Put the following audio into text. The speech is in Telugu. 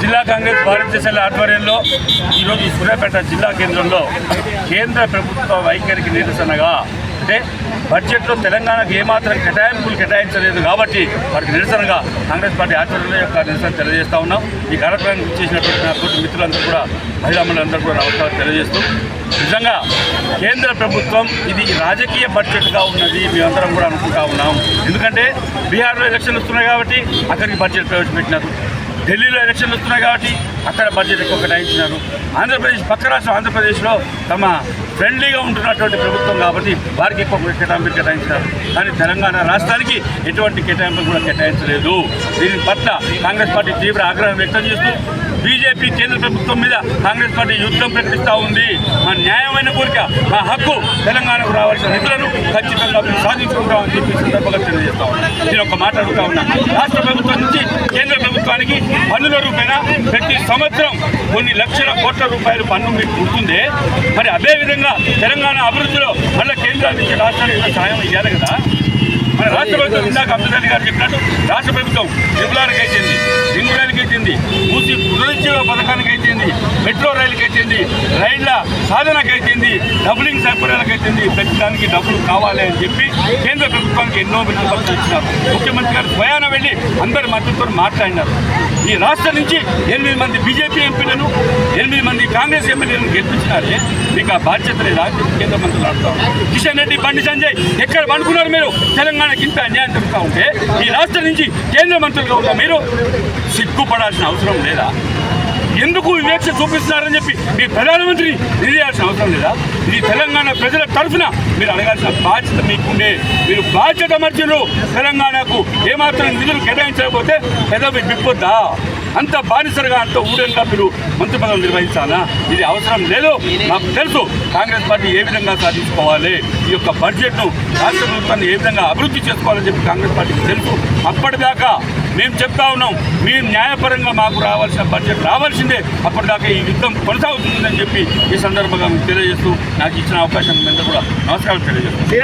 జిల్లా కాంగ్రెస్ భారతీయ సెల్ ఆధ్వర్యంలో ఈరోజు సూర్యాపేట జిల్లా కేంద్రంలో కేంద్ర ప్రభుత్వ వైఖరికి నిరసనగా అంటే బడ్జెట్లో తెలంగాణకు ఏమాత్రం కేటాయింపులు కేటాయించలేదు కాబట్టి వారికి నిరసనగా కాంగ్రెస్ పార్టీ ఆధ్వర్యంలో యొక్క నిరసన తెలియజేస్తా ఉన్నాం. ఈ కార్యక్రమానికి చేసినటువంటి నా తోటి మిత్రులందరూ కూడా మహిళామణులందరూ కూడా నమస్కారం తెలియజేస్తూ నిజంగా కేంద్ర ప్రభుత్వం ఇది రాజకీయ బడ్జెట్గా ఉన్నది మేమందరం కూడా అనుకుంటా ఉన్నాం. ఎందుకంటే బీహార్లో ఎలక్షన్లు వస్తున్నాయి కాబట్టి అక్కడికి బడ్జెట్ ప్రవేశపెట్టినారు ఢిల్లీలో ఎలక్షన్లు వస్తున్నాయి కాబట్టి అక్కడ బడ్జెట్ ఎక్కువ కేటాయించినారు. ఆంధ్రప్రదేశ్ పక్క రాష్ట్రం ఆంధ్రప్రదేశ్లో తమ ఫ్రెండ్లీగా ఉంటున్నటువంటి ప్రభుత్వం కాబట్టి వారికి ఎక్కువ కేటాయింపులు కేటాయించినారు. కానీ తెలంగాణ రాష్ట్రానికి ఎటువంటి కేటాయింపులు కూడా కేటాయించలేదు. దీని పట్ల కాంగ్రెస్ పార్టీ తీవ్ర ఆగ్రహం వ్యక్తం చేస్తూ బీజేపీ కేంద్ర ప్రభుత్వం మీద కాంగ్రెస్ పార్టీ యుద్ధం ప్రకటిస్తూ ఉంది. మా న్యాయమైన కోరిక మా హక్కు తెలంగాణకు రావాల్సిన నిధులను ఖచ్చితంగా మేము సాధించుకుంటామని చెప్పి సందర్భంగా తెలియజేస్తా ఉన్నాం. నేను ఒక మాట అడుగుతా ఉన్నా. రాష్ట్ర ప్రభుత్వం నుంచి ప్రభుత్వానికి పన్నుల రూపేణ ప్రతి సంవత్సరం కొన్ని లక్షల కోట్ల రూపాయలు పన్ను మీకు ఉంటుంది. మరి అదే విధంగా తెలంగాణ అభివృద్ధిలో మళ్ళీ కేంద్రాల నుంచి రాష్ట్రానికి సాయం ఇవ్వాలి కదా. మన రాష్ట్ర ప్రభుత్వం ఇందాక అబ్దుల్ గారు చెప్పినట్టు రాష్ట్ర ప్రభుత్వం ట్రిపులార్కి అయితేంది రింగు అయితేంది అయిపోయింది మూసి పునరుజ్జీవ పథకానికి అయితేంది మెట్రో రైలుకి అయితేంది రైళ్ళ సాధనకి అయితేంది డబులింగ్ సౌకర్యాలకు అయితేంది ప్రతిదానికి డబ్బులు కావాలి అని చెప్పి కేంద్ర ప్రభుత్వానికి ఎన్నో విన్నపాలు ఇచ్చినారు ముఖ్యమంత్రి గారు స్వయాన వెళ్ళి అందరి మద్దతుతో మాట్లాడినారు. ఈ రాష్ట్రం నుంచి ఎనిమిది మంది బీజేపీ ఎంపీలను ఎనిమిది మంది కాంగ్రెస్ ఎమ్మెల్యేలను గెలిపించినారే. మీకు ఆ బాధ్యత లేదా కేంద్ర మంత్రులు ఆడుతాం కిషన్ రెడ్డి బండి సంజయ్ ఎక్కడ పండుకున్నారు మీరు? తెలంగాణకి ఇంత అన్యాయం జరుగుతూ ఉంటే ఈ రాష్ట్రం నుంచి కేంద్ర మంత్రులుగా ఉన్న మీరు సిగ్గుపడాల్సిన అవసరం లేదా? ఎందుకు వివేక్ష చూపిస్తున్నారని చెప్పి మీ ప్రధానమంత్రి నిలయాల్సిన అవసరం లేదా? ఇది తెలంగాణ ప్రజల తరఫున మీరు అడగాల్సిన బాధ్యత మీకుండే. మీరు బాధ్యత మధ్యలో తెలంగాణకు ఏమాత్రం నిధులు కేటాయించకపోతే పెదవి విప్పొద్దా? అంత బానిసలుగా అంత ఊరేగా మీరు మంత్రి పదవులు నిర్వహించాలా? ఇది అవసరం లేదు. నాకు తెలుసు కాంగ్రెస్ పార్టీ ఏ విధంగా సాధించుకోవాలి. ఈ యొక్క బడ్జెట్ను రాష్ట్ర ప్రభుత్వాన్ని ఏ విధంగా అభివృద్ధి చేసుకోవాలని చెప్పి కాంగ్రెస్ పార్టీకి తెలుసు. అప్పటిదాకా మేము చెప్తా ఉన్నాం మీ న్యాయపరంగా మాకు రావాల్సిన బడ్జెట్ రావాల్సిందే. అప్పటిదాకా ఈ యుద్ధం కొనసాగుతుందని చెప్పి ఈ సందర్భంగా మీకు తెలియజేస్తూ నాకు ఇచ్చిన అవకాశం మీద కూడా నమస్కారం తెలియజేస్తాను